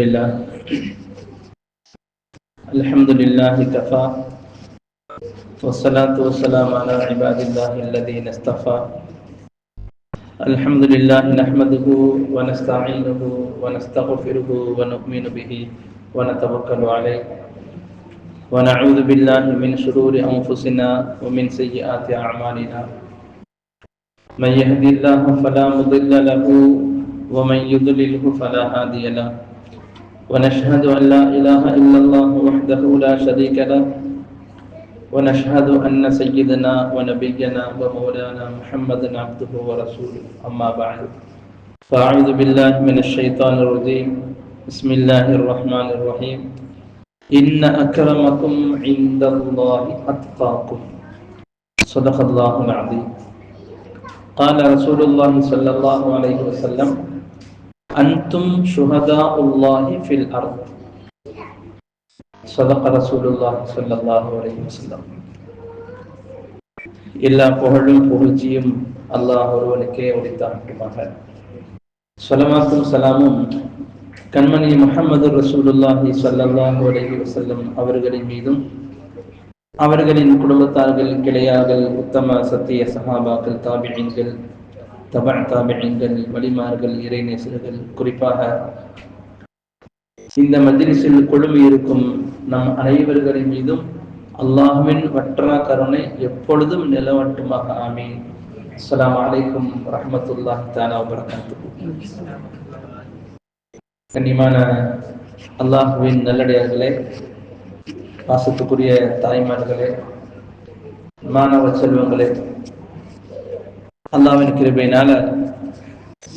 الحمد لله الحمد لله كفى والصلاة والسلام على عباد الله الذين اصطفى الحمد لله نحمده ونستعينه ونستغفره ونؤمن به ونتوكل عليه ونعوذ بالله من شرور أنفسنا ومن سيئات أعمالنا من يهدي الله فلا مضل له ومن يضلله فلا هادي له. ونشهد أن لا إله إلا الله وحده لا شريك له. ونشهد أن سيدنا ونبينا ومولانا محمدا عبده ورسوله. أما بعد فأعوذ بالله من الشيطان الرجيم. بسم الله الرحمن الرحيم. إن أكرمكم عند الله أتقاكم. صدق الله العظيم. قال رسول الله صلى الله عليه وسلم അൻതും ഷുഹദാഉല്ലാഹി ഫിൽ അർദ്. സദഖ റസൂലുള്ളാഹി സ്വല്ലല്ലാഹു അലൈഹി വസല്ലം. എല്ലാ പുകഴും പുകഴ്ചയും അള്ളാഹ് ഒരുവനുക്കേ ഉടിത്താട്ടുമാകൻ സ്വലമാത്തും സലാമും കൻമനി മുഹമ്മദ് റസൂലുള്ളാഹി സല്ലല്ലാഹു അലൈഹി വസല്ലം അവരുകളിன் மீதும் அவர்களின் குடும்பத்தார்கள் கிளையார்கள் ഉത്തമ சத்திய சஹாபாக்கள் தாபியங்கள் தப தாபியங்கள் வலிமார்கள் இறைநேசர்கள் குறிப்பாக இந்த மஜ்லிஸில் கொழும்பு இருக்கும் நம் அனைவர்களின் மீதும் அல்லாஹுவின் வற்றா கருணை எப்பொழுதும் நிலவட்டுமாக. ஆமீன். அஸ்லாம் வலைக்கும் வரஹ்மத்துல்லாஹி தஆலா வரகாத்து கண்ணியமான அல்லாஹுவின் நல்லடியார்களே பாசத்துக்குரிய தாய்மார்களே மாணவ செல்வங்களே அல்லாவின் கிருபையினால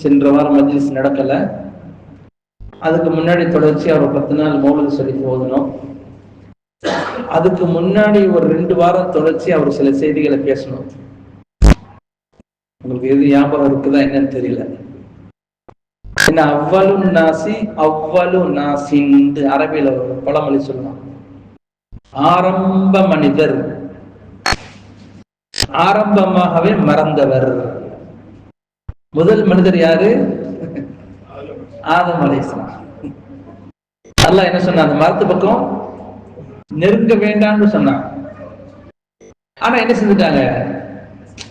சென்ற வாரம் மஜ்லிஸ் நடக்கல. அதுக்கு முன்னாடி தொடர்ச்சி ஒரு பத்து நாள் மௌலது சொல்லி போதணும் அதுக்கு முன்னாடி ஒரு ரெண்டு வாரம் தொடர்ச்சி அவர் சில செய்திகளை பேசணும். உங்களுக்கு எது ஞாபகம் இருக்குதா என்னன்னு தெரியல. என்ன அவ்வளு நாசி அவ்வளு நாசின்னு அரபியில ஒரு பழமொழி சொல்லலாம் ஆரம்ப மனிதர் ஆரம்பமாகவே மறந்தவர். முதல் மனிதர் யாரு? ஆதம் அலைசலாம் அல்லாஹ் என்ன சொன்ன அந்த மரத்து பக்கம் நெருங்க வேண்டாம்னு சொன்னான். ஆனா என்ன செஞ்சுட்டாங்க?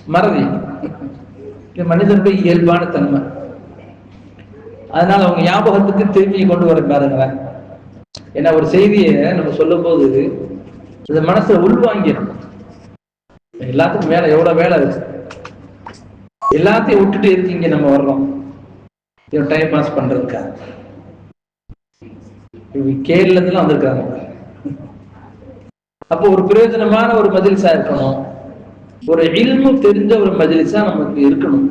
மறதி. இது மனிதனுடைய இயல்பான தன்மை. அதனால அவங்க ஞாபகத்துக்கு திரும்பி கொண்டு வர பாருங்களேன் ஏன்னா ஒரு செய்தியை நம்ம சொல்லும் போது இந்த மனசை உள்வாங்கிடும் எல்லாத்துக்கும் வேலை எவ்வளவு வேலை இருக்கு? எல்லாத்தையும் விட்டுட்டு இருக்கீங்க நம்ம வர்றோம்? டைம் பாஸ் பண்றதுக்கா இவங்க கேரள இருந்துலாம் வந்திருக்காங்க. அப்போ ஒரு பிரயோஜனமான ஒரு மதிலிசா இருக்கணும். ஒரு இல்மு தெரிஞ்ச ஒரு மஜிலிசா நமக்கு இருக்கணும்.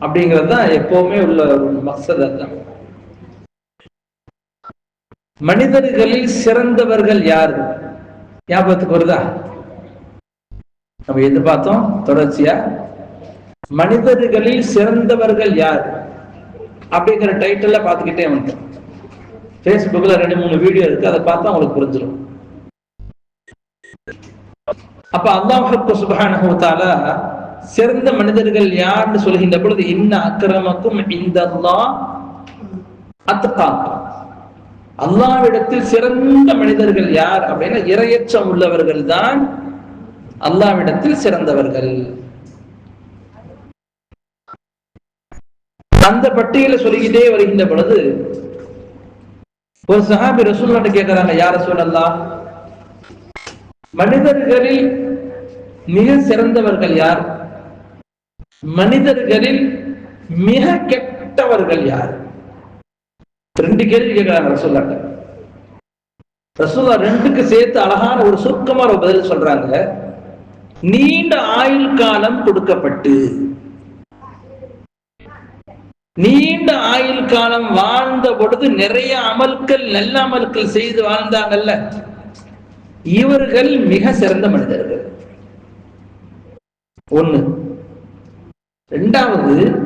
அப்படிங்கிறது தான் எப்பவுமே உள்ள ஒரு மக்சத் மனிதர்களில் சிறந்தவர்கள் யார்? ஞாபகத்துக்கு வருதா? நம்ம எது பார்த்தோம் தொடர்ச்சியா? மனிதர்களில் சிறந்தவர்கள் யார்? அப்படிங்கிற டைட்டில் பார்த்துக்கிட்டே வந்துட்டோம். ஃபேஸ்புக்கில் ரெண்டு மூணு வீடியோ இருக்கு. அதை பார்த்தா உங்களுக்கு புரிஞ்சிடும் அப்ப அல்லாஹு சுபானுத்தால சிறந்த மனிதர்கள் யார்னு சொல்கின்ற பொழுது இன்ன அக்கிரமக்கும் இந்த அத்தகாக்கும் அல்லாவிடத்தில் சிறந்த மனிதர்கள் யார்? அப்படின்னா இரையச்சம் உள்ளவர்கள் தான் அல்லாவிடத்தில் சிறந்தவர்கள். அந்த பட்டியலை சொல்லிக்கிட்டே வருகின்ற பொழுது ஒரு சஹாபி ரசூல்லாட்டு கேட்கிறாங்க யார சொல்லலாம் மனிதர்களில் மிக சிறந்தவர்கள் யார்? மனிதர்களில் மிக கெட்டவர்கள் யார்? ரெண்டு கேள்வி கேட்கிறாங்க ரசூல்லாட்ட ரசூல்லா ரெண்டுக்கு சேர்த்து அழகான ஒரு சுருக்கமான ஒரு பதில் சொல்றாங்க. நீண்ட ஆயுள் காலம் கொடுக்கப்பட்டு. நீண்ட ஆயுள் காலம் வாழ்ந்த பொழுது நிறைய அமல்கள் நல்ல அமல்கள் செய்து வாழ்ந்தாங்கல்ல. இவர்கள் மிக சிறந்த மனிதர்கள். ஒண்ணு. இரண்டாவது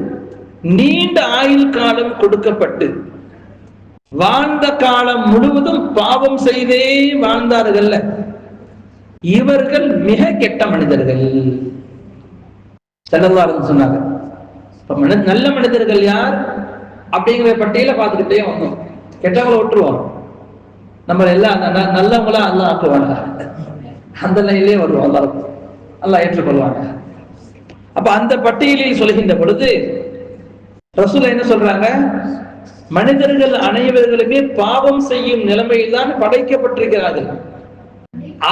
நீண்ட ஆயுள் காலம் கொடுக்கப்பட்டு. வாழ்ந்த காலம் முழுவதும் பாவம் செய்தே வாழ்ந்தார்கள்ல. இவர்கள் மிக கெட்ட மனிதர்கள். செல்லல்லாருன்னு சொன்னாங்க. இப்ப நல்ல மனிதர்கள் யார்? அப்படிங்கிற பட்டியல பார்த்துக்கிட்டே வந்தோம். கெட்டவங்களை விட்டுருவோம். நம்ம எல்லாம் நல்லவங்களா எல்லாம் ஆக்குவாங்க. அந்த நிலையிலே வருவோம் எல்லாரும். எல்லாம் ஏற்றுக்கொள்வாங்க. அப்ப அந்த பட்டியலில் சொல்கின்ற பொழுது ரசூல் என்ன சொல்றாங்க? மனிதர்கள் அனைவர்களுமே பாவம் செய்யும் நிலைமையில் தான் படைக்கப்பட்டிருக்கிறார்கள்.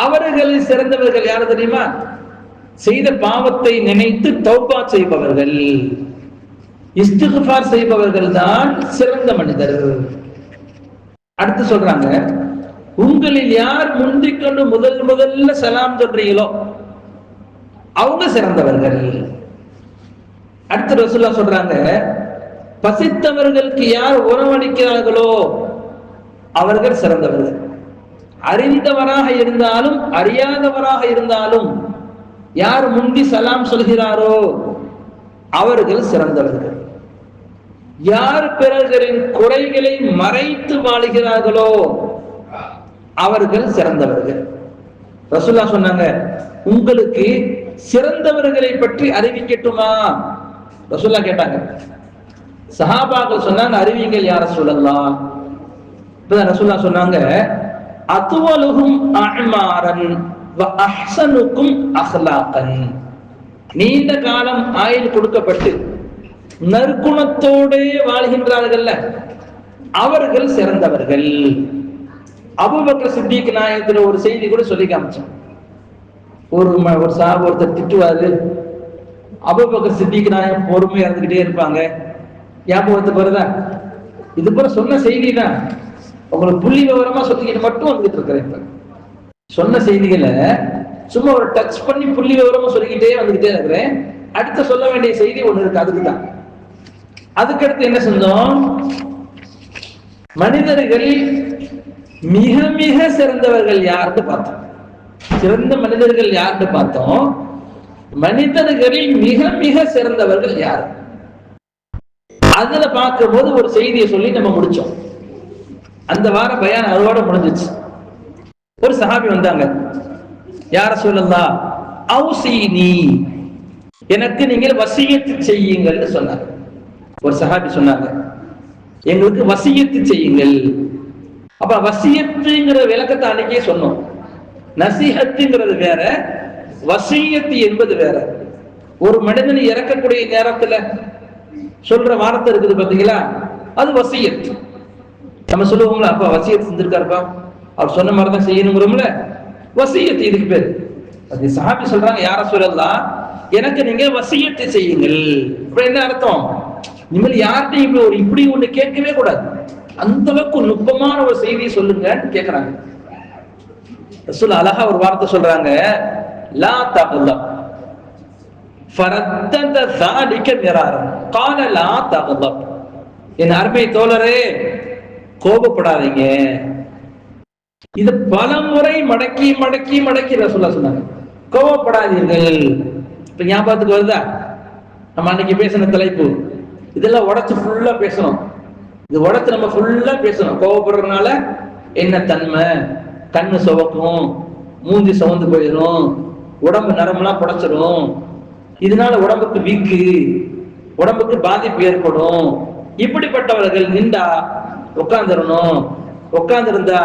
அவர்களில் சிறந்தவர்கள் யார் தெரியுமா? செய்த பாவத்தை நினைத்து தௌபா செய்பவர்கள். இஸ்திகார் செய்பவர்கள் தான் சிறந்த மனிதர்கள் அடுத்து சொல்றாங்க உங்களில் யார் முந்திக்கொண்டு முதல் முதல்ல சலாம் சொல்றீங்களோ அவங்க சிறந்தவர்கள். அடுத்து ரசுல்லா சொல்றாங்க பசித்தவர்களுக்கு யார் உணவளிக்கிறார்களோ அவர்கள் சிறந்தவர்கள். அறிந்தவராக இருந்தாலும் அறியாதவராக இருந்தாலும் யார் முந்தி சலாம் சொல்கிறாரோ அவர்கள் சிறந்தவர்கள். யார் பிறர்களின் குறைகளை மறைத்து வாழுகிறார்களோ அவர்கள் சிறந்தவர்கள். ரசுல்லா சொன்னாங்க உங்களுக்கு சிறந்தவர்களை பற்றி அறிவிக்கட்டுமா? ரசுல்லா கேட்டாங்க. சஹாபாக்கள் சொன்னாங்க அறிவிங்கள் யார சொல்லலாம் இப்பதான் ரசுல்லா சொன்னாங்க அத்துவலுகும் அஹ்மாரன் வ அஹ்சனுக்கும் அஹ்லாக்கன் நீண்ட காலம் ஆயுள் கொடுக்கப்பட்டு நற்குணத்தோடே வாழ்கின்றார்கள்ல. அவர்கள் சிறந்தவர்கள். அபுபக்கர் சித்திக் நாயகத்துல ஒரு செய்தி கூட சொல்லி காமிச்சோம் ஒரு ம- ஒரு சாபு ஒருத்தர் திட்டுவாரு. அபுபக்கர் சித்திக் நாயகம் பொறுமையா இருந்துகிட்டே இருப்பாங்க. ஞாபகத்தை வருதா? இது போல சொன்ன செய்தி தான். உங்களுக்கு புள்ளி விவரமா சொல்லிக்கிட்டு மட்டும் வந்துட்டு இருக்கிறேன் இப்ப. சொன்ன செய்திகளை சும்மா ஒரு டச் பண்ணி புள்ளி விவரமா சொல்லிக்கிட்டே வந்துகிட்டே இருக்கிறேன். அடுத்து சொல்ல வேண்டிய செய்தி ஒண்ணு இருக்கு அதுக்கு தான் அதுக்கடுத்து என்ன சொன்னோம்? மனிதர்களில் மிக மிக சிறந்தவர்கள் யாருன்னு பார்த்தோம். சிறந்த மனிதர்கள் யாருன்னு பார்த்தோம்? மனிதர்களில் மிக மிக சிறந்தவர்கள் யார்? அதுல பார்க்கும் போது ஒரு செய்தியை சொல்லி நம்ம முடிச்சோம். அந்த வார பயான் அதோட முடிஞ்சிச்சு. ஒரு சஹாபி வந்தாங்க. யார சொல்லலா அவுசீனி. எனக்கு நீங்கள் வசியத்து செய்யுங்கள்னு சொன்னாங்க ஒரு சஹாபி சொன்னாங்க. எங்களுக்கு வசியத்து செய்யுங்கள். அப்ப வசியத்துங்கிற விளக்கத்தை அன்னைக்கே சொன்னோம். நசிஹத்துங்கிறது வேற வசியத்து என்பது வேற. ஒரு மனிதன் இறக்கக்கூடிய நேரத்துல சொல்ற வார்த்தை இருக்குது பாத்தீங்களா? அது வசியத்து. நம்ம சொல்லுவோம்ல அப்பா வசியத்தை செஞ்சிருக்காருப்பா. அவர் சொன்ன மாதிரி தான் செய்யணுங்கிறோம்ல. வசியத்து இதுக்கு பேர். அது சாமி சொல்றாங்க யார சொல்லலாம் எனக்கு நீங்க வசியத்தை செய்யுங்கள். அப்படி என்ன அர்த்தம்? இனிமேல் யார்கிட்ட இப்படி ஒரு இப்படி ஒண்ணு கேட்கவே கூடாது. அந்த அளவுக்கு நுட்பமான ஒரு செய்தியை சொல்லுங்கன்னு கேட்கறாங்க ரசூல் அழகா ஒரு வார்த்தை சொல்றாங்க லா தகுல்லா ஃபரத்தந்த தாலிக்க நிராரம் கால லா தகுல்லா என் அருமை தோழரே கோபப்படாதீங்க. இது பல முறை மடக்கி மடக்கி மடக்கி ரசூல்லா சொன்னாங்க. கோபப்படாதீர்கள். இப்ப ஞாபகத்துக்கு வருதா? நம்ம அன்னைக்கு பேசின தலைப்பு. இதெல்லாம் உடச்சு ஃபுல்லா பேசணும். இது உடச்சு நம்ம ஃபுல்லா பேசணும். கோபப்படுறதுனால என்ன தன்மை? கண்ணு சுவக்கும் மூஞ்சி சுவந்து போயிடும் உடம்பு நரம்புலாம் புடைச்சிடும். இதனால உடம்புக்கு வீக்கு உடம்புக்கு பாதிப்பு ஏற்படும். இப்படிப்பட்டவர்கள் நின்றா உட்காந்துடணும் உட்காந்துருந்தா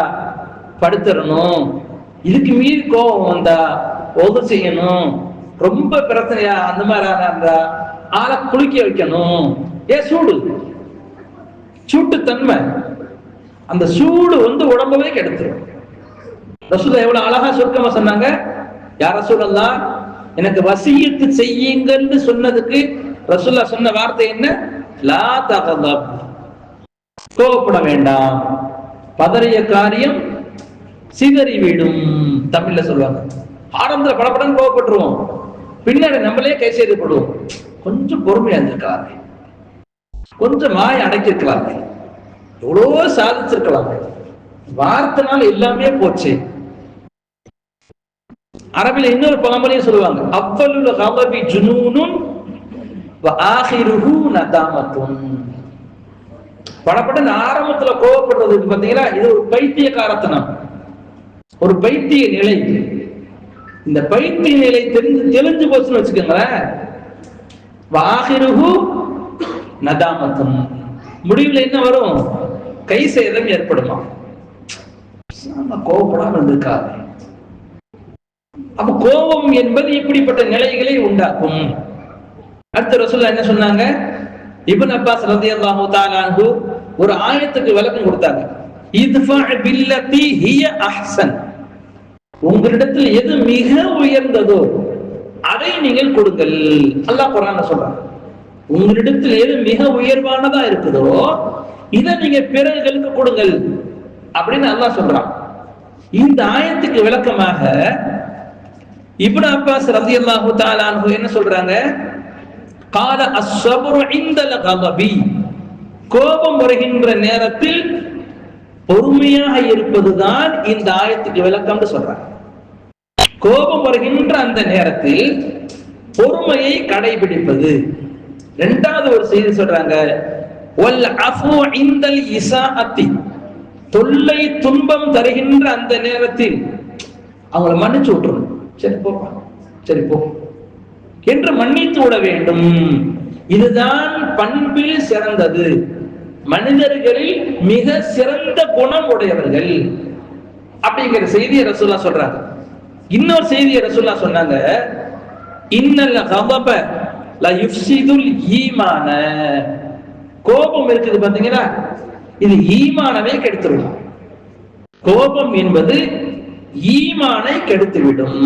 படுத்துடணும். இதுக்கு மீறி கோபம் வந்தா ஒது செய்யணும். ரொம்ப பிரச்சனையா அந்த மாதிரி இருந்தா ஆளை குளிக்க வைக்கணும். ஏ சூடு. சூட்டு தன்மை. அந்த சூடு வந்து உடம்பவே கெடுத்துரும். ரசூலா எவ்வளவு அழகா சுருக்கமா சொன்னாங்க? யார ரசூலல்லா எனக்கு வசியத்து செய்யுங்கன்னு சொன்னதுக்கு ரசூல்லா சொன்ன வார்த்தை என்ன? லா தகதப். கோபப்பட வேண்டாம். பதறிய காரியம் சிதறி விடும் தமிழ்ல சொல்லுவாங்க. ஆரம்பத்துல படப்படம் கோவப்பட்டுருவோம். பின்னாடி நம்மளே கை செய்துப்படுவோம் கொஞ்சம் பொறுமையா இருந்திருக்கலாமே. கொஞ்சம் வாய் அடக்கியிருக்கலாமே. எவ்வளவோ சாதிச்சிருக்கலாமே. வார்த்தைனால எல்லாமே போச்சு. அரபில இன்னொரு பழமொழியும் சொல்லுவாங்க. அவ்வளவு கவபி ஜுனூனும் வ நதாமத்தும். படப்பட்ட ஆரம்பத்துல கோவப்படுறது இருக்கு பாத்தீங்களா இது ஒரு பைத்தியக்காரத்தனம். ஒரு பைத்திய நிலை. இந்த பைத்திய நிலை தெரிஞ்சு தெளிஞ்சு போச்சுன்னு வச்சுக்கோங்களேன். வாகிருகு நதாமத்தம். முடிவுல என்ன வரும்? கை சேதம் ஏற்படுமா? நம்ம இருந்திருக்காது அப்ப கோபம் என்பது இப்படிப்பட்ட நிலைகளை உண்டாக்கும். அடுத்த ரசூல்லா என்ன சொன்னாங்க? இப்னு அப்பாஸ் ரலியல்லாஹு தஆலா ஒரு ஆயத்துக்கு விளக்கம் கொடுத்தாங்க. உங்களிடத்தில் எது மிக உயர்ந்ததோ அதை நீங்கள் கொடுங்கள். அல்லாஹ் குர்ஆன்ல சொல்றாங்க உங்களிடத்தில் எது மிக உயர்வானதா இருக்குதோ இதை நீங்க பிறர்களுக்கு கொடுங்கள். அப்படின்னு அல்லாஹ் சொல்றான். இந்த ஆயத்துக்கு விளக்கமாக இப்னு அப்பாஸ் ரதி அல்லாஹு தாலான்ஹு என்ன சொல்றாங்க? கால அஸ்ஸப்ரு இந்தல கபபி கோபம் வருகின்ற நேரத்தில் பொறுமையாக இருப்பதுதான் இந்த ஆயத்துக்கு விளக்கம்னு சொல்றாங்க. கோபம் வருகின்ற அந்த நேரத்தில் பொறுமையை கடைபிடிப்பது. இரண்டாவது ஒரு செய்தி சொல்றாங்க. தொல்லை துன்பம் தருகின்ற அந்த நேரத்தில் அவங்கள மன்னிச்சு விட்டுறணும். சரி போப்பா. சரி போ. என்று மன்னித்து விட வேண்டும். இதுதான் பண்பில் சிறந்தது. மனிதர்களில் மிக சிறந்த குணம் உடையவர்கள். அப்படிங்கிற செய்தியை ரசூல்லா சொல்றாங்க. இன்னொரு செய்தியை ரசூல்லா சொன்னாங்க. இன்னல்ல கபப ல யுஃப்சிதுல் ஈமான. கோபம் இருக்குது பாத்தீங்களா இது ஈமானவே கெடுத்துவிடும். கோபம் என்பது ஈமானை கெடுத்துவிடும்.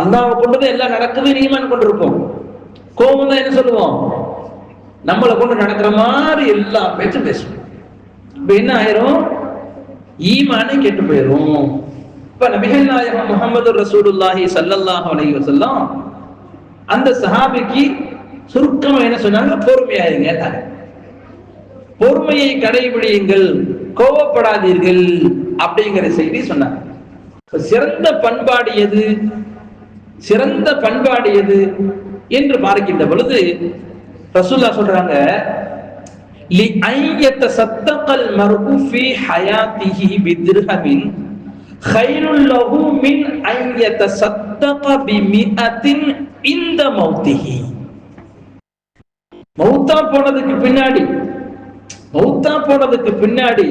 அல்லாவை கொண்டுதான் எல்லாம் நடக்குது ஈமான் கொண்டிருப்போம். கோபம் தான் என்ன சொல்லுவோம்? நம்மளை கொண்டு நடக்கிற மாதிரி எல்லா பேச்சும் பேசுவோம். இப்ப என்ன ஆயிரும்? ஈமானே கெட்டு போயிரும். இப்ப நபிகள் நாயகம் முகமது ரசூலுல்லாஹி சல்லல்லாஹ் அலைஹி வஸல்லம் அந்த சஹாபிக்கு சுருக்கமா என்ன சொன்னாங்க? பொறுமையாயிருங்க பொறுமையை கடைபிடியுங்கள். கோவப்படாதீர்கள் அப்படிங்கிற செய்தி சொன்னாங்க. சிறந்த பண்பாடு எது? சிறந்த பண்பாடு எது? என்று பார்க்கின்ற பொழுது ரசூல்லா சொல்றாங்க லி சத்தகல் இந்த மௌத்திஹி. மௌத்தா போனதுக்கு பின்னாடி மௌத்தா போனதுக்கு பின்னாடி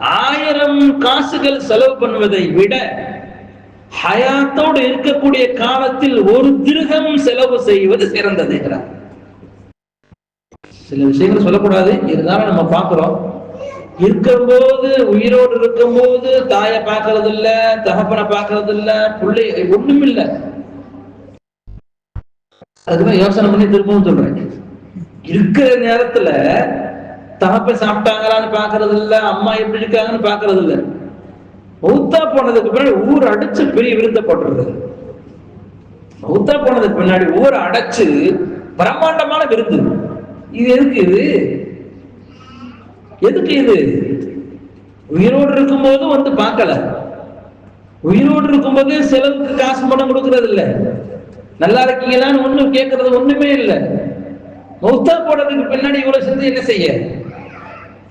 ஆயிரம் காசுகள் செலவு பண்ணுவதை விட ஹயாத்தோடு இருக்கக்கூடிய காலத்தில் ஒரு திருகம் செலவு செய்வது சிறந்தது சில விஷயங்கள் சொல்லக்கூடாது இருந்தாலும் நம்ம பார்க்கிறோம். இருக்கும்போது உயிரோடு இருக்கும்போது தாயை பார்க்கறது இல்ல தகப்பனை பார்க்கறது இல்ல பிள்ளை ஒண்ணும் இல்ல அதுதான் யோசனை பண்ணி திரும்பவும் சொல்றேன். இருக்கிற நேரத்துல தகப்ப சாப்பிட்டாங்களான்னு பாக்குறது இல்ல அம்மா எப்படி இருக்காங்கன்னு பாக்குறது இல்ல மௌத்தா போனதுக்கு பின்னாடி ஊர் அடைச்சு பெரிய விருந்த போட்டுறது மௌத்தா போனதுக்கு பின்னாடி ஊரை அடைச்சு பிரம்மாண்டமான விருந்து. இது எதுக்கு இது? எதுக்கு இது? உயிரோடு இருக்கும்போது வந்து பார்க்கல. உயிரோடு இருக்கும்போது செலவுக்கு காசு பணம் கொடுக்கறது இல்ல. நல்லா இருக்கீங்களான்னு ஒண்ணும் கேட்கறது ஒண்ணுமே இல்லை. மௌத்தா போனதுக்கு பின்னாடி இவ்வளவு செஞ்சு என்ன செய்ய?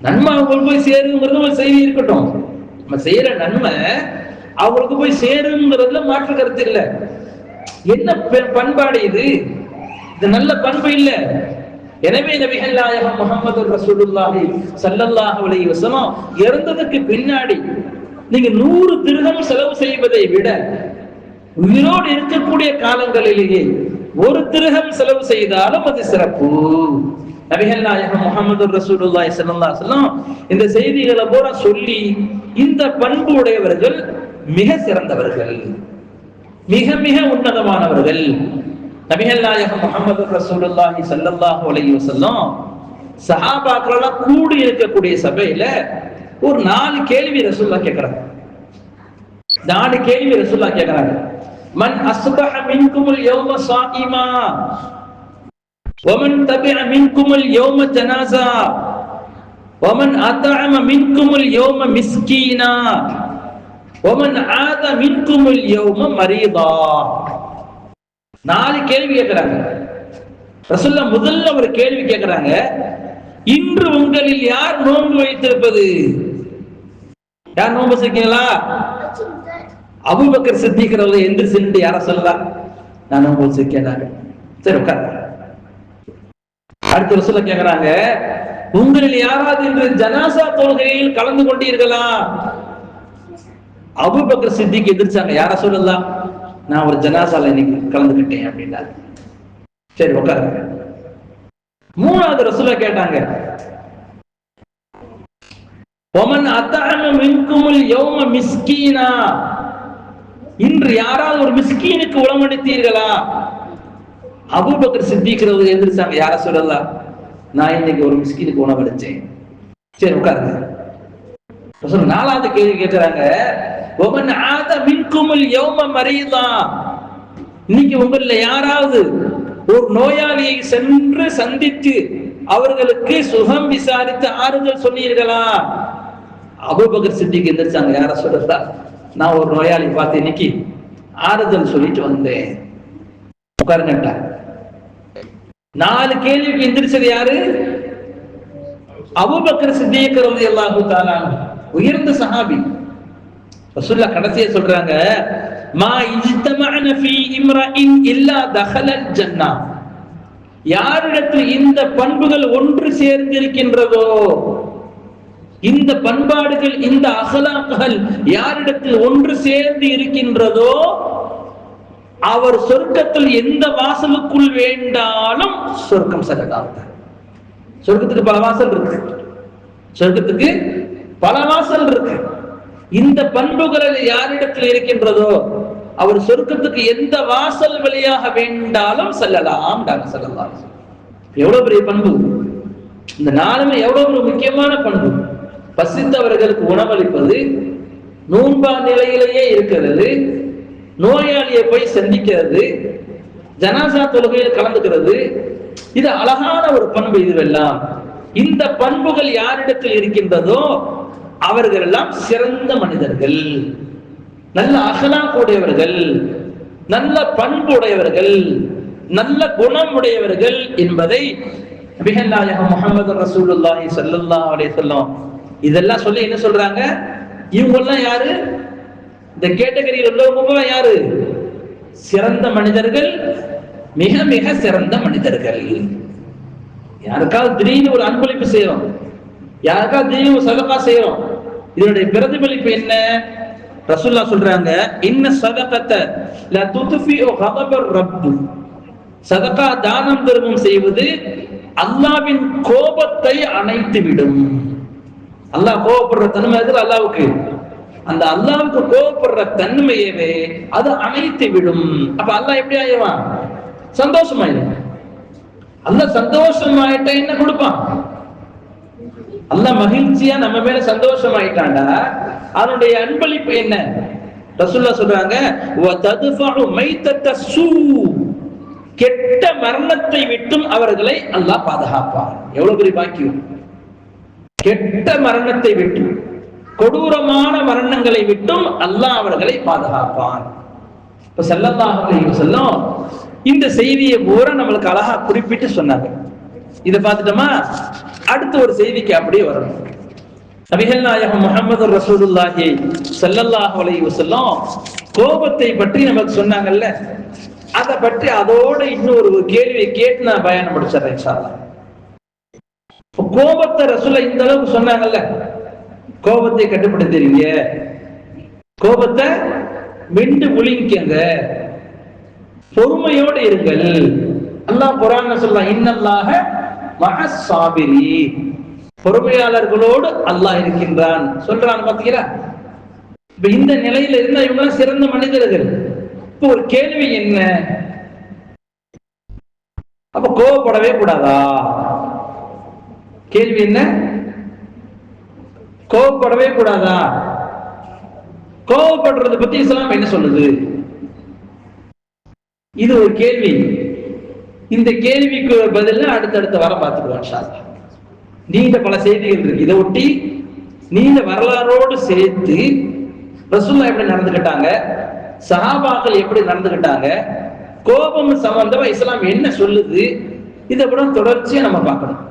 நன்மை அவங்களுக்கு போய் சேருங்கிறது ஒரு செய்தி இருக்கட்டும். நம்ம செய்யற நன்மை அவங்களுக்கு போய் சேருங்கிறதுல மாற்று கருத்து இல்ல. என்ன பண்பாடு இது? இது நல்ல பண்பு இல்ல. எனவே நபிகள் நாயகம் முகமது ரசூலுல்லாஹி ஸல்லல்லாஹு அலைஹி வஸல்லம் இறந்ததுக்கு பின்னாடி நீங்க நூறு திருகம் செலவு செய்வதை விட உயிரோடு இருக்கக்கூடிய காலங்களிலேயே ஒரு திருகம் செலவு செய்தாலும் அது சிறப்பு. நபிகள் நாயகம் முகமது ரசூலுல்லாய் ஸல்லல்லாஹு அலைஹி இந்த செய்திகளை பூரா சொல்லி இந்த பண்பு உடையவர்கள் மிக சிறந்தவர்கள். மிக மிக உன்னதமானவர்கள். நபிகள் நாயகம் முகமது ரசூலுல்லாஹி ஸல்லல்லாஹு அலைஹி வஸல்லம் சஹாபாக்களெல்லாம் கூடி இருக்கக்கூடிய சபையில ஒரு நாலு கேள்வி ரசூல்லா கேட்கறாங்க. நாலு கேள்வி ரசூல்லா கேட்கறாங்க. மன் அஸ்பஹ மின்குமுல் யௌம சாகிமா ومن تبع منكم اليوم جنازة ومن أطعم منكم اليوم مسكينا ومن عاد منكم اليوم مريضا நாலு கேள்வி கேட்கிறாங்க ரசுல்லா முதல்ல ஒரு கேள்வி கேட்கிறாங்க இன்று உங்களில் யார் நோன்பு வைத்திருப்பது யார் நோன்பு வச்சிருக்கீங்களா அபுபக்கர் சித்திக்கிறவங்க என்று சென்று யார சொல்லலாம் நான் நோன்பு வச்சிருக்கேன் சரி உட்கார் அடுத்த ரசூல கேக்குறாங்க உங்களில் யாராவது இன்று ஜனாசா தொழுகையில் கலந்து கொண்டீர்களா? அபுபக்கர் சித்திக்கு எதிர்ச்சாங்க யார சொல்லலாம்? நான் ஒரு ஜனாசால இன்னைக்கு கலந்துகிட்டேன் அப்படின்னா சரி உட்காருங்க. மூணாவது ரசூலா கேட்டாங்க ஒமன் அத்தாம மின்குமுல் யௌம மிஸ்கீனா? இன்று யாராவது ஒரு மிஸ்கீனுக்கு உளமடித்தீர்களா? அபூபக்கர் சித்திக்கிறது எந்திரிச்சாங்க யார சொல்லலாம் நான் இன்னைக்கு ஒரு மிஸ்கினுக்கு உணவு அடைச்சேன் சரி உட்காருங்க. நாலாவது கேள்வி கேட்கிறாங்க ஒமன் ஆத மின்குமுல் யௌம மறியலாம் இன்னைக்கு உங்கள யாராவது ஒரு நோயாளியை சென்று சந்தித்து அவர்களுக்கு சுகம் விசாரித்து ஆறுதல் சொன்னீர்களா? அபூபகர் சித்திக்கு எந்திரிச்சாங்க யார சொல்றதா நான் ஒரு நோயாளி பார்த்து இன்னைக்கு ஆறுதல் சொல்லிட்டு வந்தேன். உட்காருங்கட்டா நாலு கேள்விக்கு எந்திரிச்சது யாரு? அபுபக்கர் சித்திக் ரலி அல்லாஹு உயர்ந்த சஹாபி. ரசூல்லா கடைசியா சொல்றாங்க மா இஜ்தமஅன ஃபீ இம்ரஇன் இல்லா தஹலல் ஜன்னா. யாரிடத்தில் இந்த பண்புகள் ஒன்று சேர்ந்திருக்கின்றதோ இந்த பண்பாடுகள் இந்த அகலாக்குகள் யாரிடத்தில் ஒன்று சேர்ந்து இருக்கின்றதோ அவர் சொர்க்கத்தில் எந்த வாசலுக்குள் வேண்டாலும் சொர்க்கம் செல்லலாம். சொர்க்கத்துக்கு பல வாசல் இருக்கு. சொர்க்கத்துக்கு பல வாசல் இருக்கு. இந்த பண்புகளில் யாரிடத்தில் இருக்கின்றதோ அவர் சொர்க்கத்துக்கு எந்த வாசல் வழியாக வேண்டாலும் செல்லலாம். செல்லலாம் எவ்வளவு பெரிய பண்பு. இந்த நாளுமே எவ்வளவு ஒரு முக்கியமான பண்பு. பசித்தவர்களுக்கு உணவளிப்பது நூன்பா நிலையிலேயே இருக்கிறது. நோயாளியை போய் சந்திக்கிறது ஜனாசா தொழுகையில் கலந்துக்கிறது. இது அழகான ஒரு பண்பு இதுவெல்லாம். இந்த பண்புகள் யாரிடத்தில் இருக்கின்றதோ அவர்கள் எல்லாம் சிறந்த மனிதர்கள். நல்ல அகலா உடையவர்கள் நல்ல பண்புடையவர்கள் நல்ல குணம் உடையவர்கள் என்பதை நபிகள்நாயகம் முகமது ரசூலுல்லாஹி ஸல்லல்லாஹு அலே சொல்லம் இதெல்லாம் சொல்லி என்ன சொல்றாங்க? இவங்கெல்லாம் யாரு? இந்த கேட்டகரியில் உள்ளவங்க யாரு? சிறந்த மனிதர்கள் மிக மிக சிறந்த மனிதர்கள். யாருக்காவது திடீர்னு ஒரு அன்பளிப்பு செய்யறோம். யாருக்காவது திடீர்னு ஒரு சதப்பா செய்யறோம். இதனுடைய பிரதிபலிப்பு என்ன? ரசுல்லா சொல்றாங்க இன்ன சதகத்தை ல துதுஃபி கதபர் ரப்பு. சதகா தானம் தர்மம் செய்வது அல்லாவின் கோபத்தை அணைத்து விடும் அல்லாஹ் கோபப்படுற தன்மை எதில் அல்லாவுக்கு. அந்த அல்லாவுக்கு கோபப்படுற தன்மையவே அது அமைத்து விடும். அப்ப அல்லாஹ் எப்படி ஆயிடுவான்? சந்தோஷமாயிடும். அல்ல சந்தோஷமாயிட்டா என்ன கொடுப்பான்? அல்ல மகிழ்ச்சியா நம்ம மேல சந்தோஷமாயிட்டாண்டா அதனுடைய அன்பளிப்பு என்ன? ரசுல்லா சொல்றாங்க சூ. கெட்ட மரணத்தை விட்டும் அவர்களை அல்லாஹ் பாதுகாப்பார் எவ்வளவு பெரிய பாக்கியம்? கெட்ட மரணத்தை விட்டு கொடூரமான மரணங்களை விட்டும் அல்லாஹ் அவர்களை பாதுகாப்பான். இப்ப செல்லல்லாஹ் செல்லும் இந்த செய்தியை பூரா நம்மளுக்கு அழகா குறிப்பிட்டு சொன்னாங்க. இதை பார்த்துட்டோமா? அடுத்த ஒரு செய்திக்கு அப்படியே வரணும். நபிகள் நாயகம் முகமது ரசூலுல்லாஹி ஸல்லல்லாஹு அலைஹி வஸல்லம் கோபத்தை பற்றி நமக்கு சொன்னாங்கல்ல? அதை பற்றி அதோட இன்னொரு கேள்வியை கேட்டு நான் பயணம் முடிச்சிடறேன் கோபத்தை ரசூல இந்த அளவுக்கு சொன்னாங்கல்ல? கோபத்தை கட்டுப்படுத்துறீங்க. கோபத்தை மிண்டு முழுங்கிக்கங்க. பொறுமையோடு இருங்கள். அல்லாஹ் குரான்ல சொல்லலாம் இன்னல்லாக மகசாபிரி பொறுமையாளர்களோடு அல்லாஹ் இருக்கின்றான். சொல்றான் பாத்தீங்களா? இப்ப இந்த நிலையில இருந்தா இவங்க சிறந்த மனிதர்கள். இப்ப ஒரு கேள்வி என்ன? அப்ப கோவப்படவே கூடாதா? கேள்வி என்ன? கோவப்படவே கூடாதா? கோவப்படுறத பத்தி இஸ்லாம் என்ன சொல்லுது? இது ஒரு கேள்வி. இந்த கேள்விக்கு பதில அடுத்தடுத்த வர பார்த்துக்குவோம் இன்ஷா நீண்ட பல செய்திகள் இருக்கு. இதை ஒட்டி நீண்ட வரலாறோடு சேர்த்து ரசூல்லா எப்படி நடந்துக்கிட்டாங்க சஹாபாக்கள் எப்படி நடந்துக்கிட்டாங்க கோபம் சம்பந்தமா இஸ்லாம் என்ன சொல்லுது? இதை கூட தொடர்ச்சியா நம்ம பார்க்கணும்.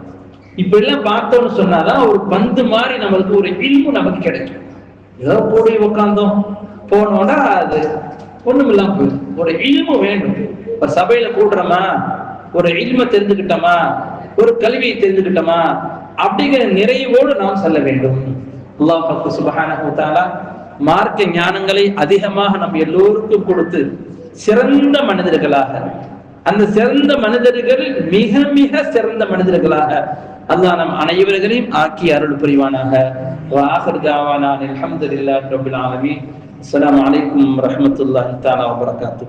இப்படி எல்லாம் பார்த்தோம்னு சொன்னாதான் ஒரு பந்து மாதிரி நம்மளுக்கு ஒரு இழிவு நமக்கு கிடைக்கும். ஏதோ போய் உட்காந்தோம் போனோம்னா அது ஒண்ணும் இல்லாம ஒரு இழிவு வேண்டும் இப்ப சபையில கூடுறோமா ஒரு இழிமை தெரிஞ்சுக்கிட்டோமா? ஒரு கல்வியை தெரிஞ்சுக்கிட்டோமா? அப்படிங்கிற நிறைவோடு நாம் செல்ல வேண்டும். அல்லாஹ் பக்கு சுபஹானா மார்க்க ஞானங்களை அதிகமாக நம் எல்லோருக்கும் கொடுத்து சிறந்த மனிதர்களாக அந்த சிறந்த மனிதர்கள் மிக மிக சிறந்த மனிதர்களாக அல்லாஹ் நம் அனைவர்களையும் ஆக்கி அருள் புரிவானாக. அலமீன் அஸ்லாம் வலைக்கம் வரமத்துல்லாஹி தாலா வபரகாத்து